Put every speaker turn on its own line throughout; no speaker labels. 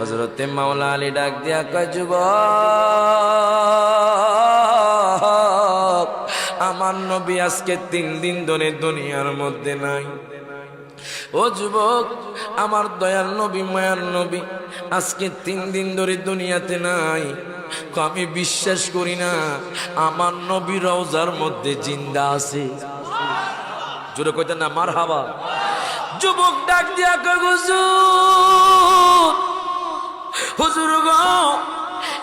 হজরতে মাওলা আলী ডাক দিয়া কয় আমার নবী আজকে তিন দিন ধরে দুনিয়ার মধ্যে নাই। ও যুবক, আমার দয়াল নবী, মায়ার নবী, আজকে তিন দিন ধরে দুনিয়াতে নাই। আমি বিশ্বাস করি না, আমার নবী রওজার মধ্যে জিন্দা আছে। জোরে কইতেন না মার হাবা যুবক ডাক দিয়া কয় হুজুর গো,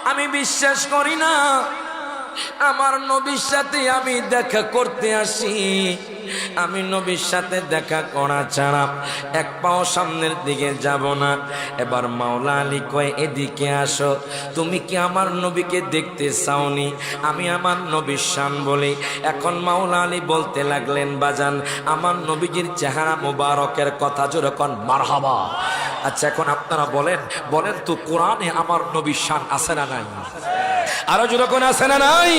আমি বিশ্বাস করি না। আমার নবীর সাথে আমি দেখা করতে আসি। আমি নবীর সাথে দেখা করা ছাড়া এক পাও সামনের দিকে যাব না। এবার মাওলা আলী কয়, এদিকে আসো। তুমি কি আমার নবীকে দেখতে চাওনি? আমি আমার নবীর শান বলি। এখন মাওলা আলী বলতে লাগলেন, বাজান, আমার নবীজির চেহারা মুবারকের কথা যেরকম মারহাবা। আচ্ছা এখন আপনারা বলেন বলেন তো কোরআনে আমার নবীর শান আছে না নাই? আরও যেরকম আছে না নাই?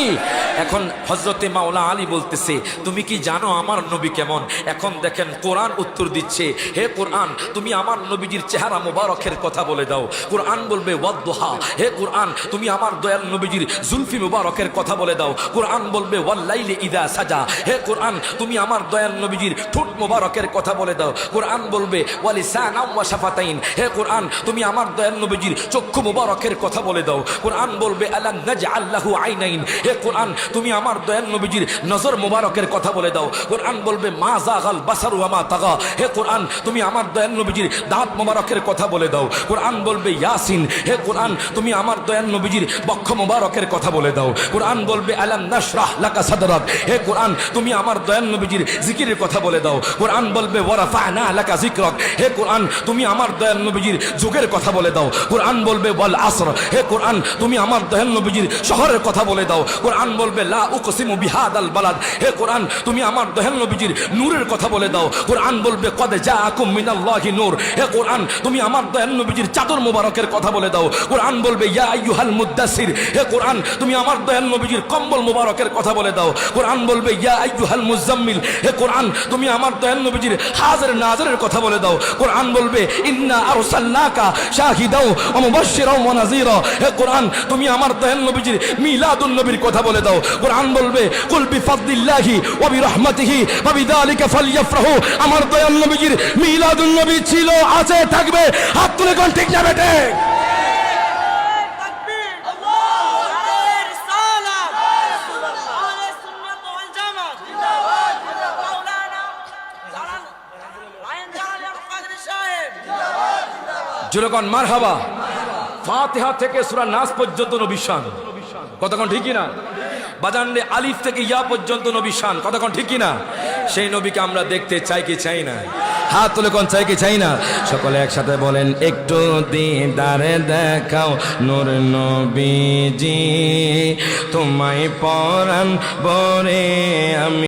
এখন হজরতে মাওলা আলী বলতেছে, তুমি কি জানো আমার নবী কেমন? এখন দেখেন কোরআন উত্তর দিচ্ছে, হে কোরআন, তুমি আমার নবীজির চেহারা মোবারকের কথা বলে দাও। কোরআন বলবে, ওয়াদ্দোহা। হে কোরআন, তুমি আমার দয়াল নবীজির জুলফি মুবারকের কথা বলে দাও। কোরআন বলবে, ওয়াল্লাইলে ইদা সাজা। হে কোরআন, তুমি আমার দয়াল নবীজির ঠোঁট মোবারকের কথা বলে দাও। কোরআন বলবে, ওয়ালিসান ওয়া শাফাতাইন। হে কোরআন, তুমি আমার দয়াল নবীজির চক্ষু মোবারকের কথা বলে দাও। কোরআন বলবে আলাম নাজআল্লাহু আইনাইন? হে কোরআন তুমি আমার দয়াল নবীজির নজর মোবারকের কথা বলে দাও। কোরআন বলবে, মা জাগাল বাসারু আমা তাগা। হে কোরআন, তুমি আমার দয়াল নবীজির দাঁত মোবারকের কথা বলে দাও। কোরআন বলবে, ইয়াসিন। হে কোরআন, তুমি আমার দয়াল নবীজির বক্ষ মোবারকের কথা বলে দাও। কোরআন বলবে, আলাম নাশরাহ লাকা সাদরাক হে কোরআন, তুমি আমার দয়াল নবীজির জিকিরের কথা বলে দাও। কোরআন বলবে ওয়ারাফানা লাকা যিকরাক। হে কোরআন, তুমি আমার দয়াল নবীজির যুগের কথা বলে দাও। কোরআন বলবে, ওয়াল আসর। হে কোরআন, তুমি আমার দয়াল নবীজির শহরের কথা বলে দাও। কোরআন বলবে লা উকসিমু বিহাদাল বালাদ। হে কোরআন, তুমি আমার দয়াল নবীজির নূরের কথা বলে দাও। কোরআন বলবে, কদ জাআকুম মিনাল্লাহি নূর। হে কোরআন, তুমি আমার দয়াল নবীজির চাদর মোবারকের কথা বলে দাও। কোরআন বলবে, ইয়া আইয়ুহাল মুদ্দাসির হে কোরআন, তুমি আমার নবীজির কম্বল মোবারকের কথা বলে দাও। কোরআন বলবে, ইয়া আইয়ুহাল মুজাম্মিল হে কোরআন, তুমি আমার দয়াল নবীজির হাজার নাজারের কথা বলে দাও। কোরআন বলবে, ইন্না আরসালনাকা শাহিদাও ওয়া মুবাশশিরাও ওয়া নাযীরা। হে কোরআন, তুমি আমার দয়াল নবীজির মিলাদুন নবীর কথা বলে দাও। কোরআন বলবে কুল বিফাদিল্লাহি ওয়া বিরহমাতিহি ওয়া বিযালিকা ফালইয়াফরাহু। আমার দয়াল নবীর মিলাদুন নবী ছিল আছে থাকবে। হাত তুলে কোন ঠিক না বেটে জোরকন মারহাবা। ফাতেহা থেকে সুরা নাস পর্যন্ত নবিশান কতক্ষণ ঠিকই না বাজানরে আলিফ থেকে ইয়া পর্যন্ত নবী শান, কতক্ষণ ঠিকই না সেই নবীকে আমরা দেখতে চাই কি চাই না। হাত তুলে কোন চাই কি চাই না? সকলে একসাথে বলেন, একটু দিদারে দেখাও নূর নবীজি, তোমায় পরান বরে আমি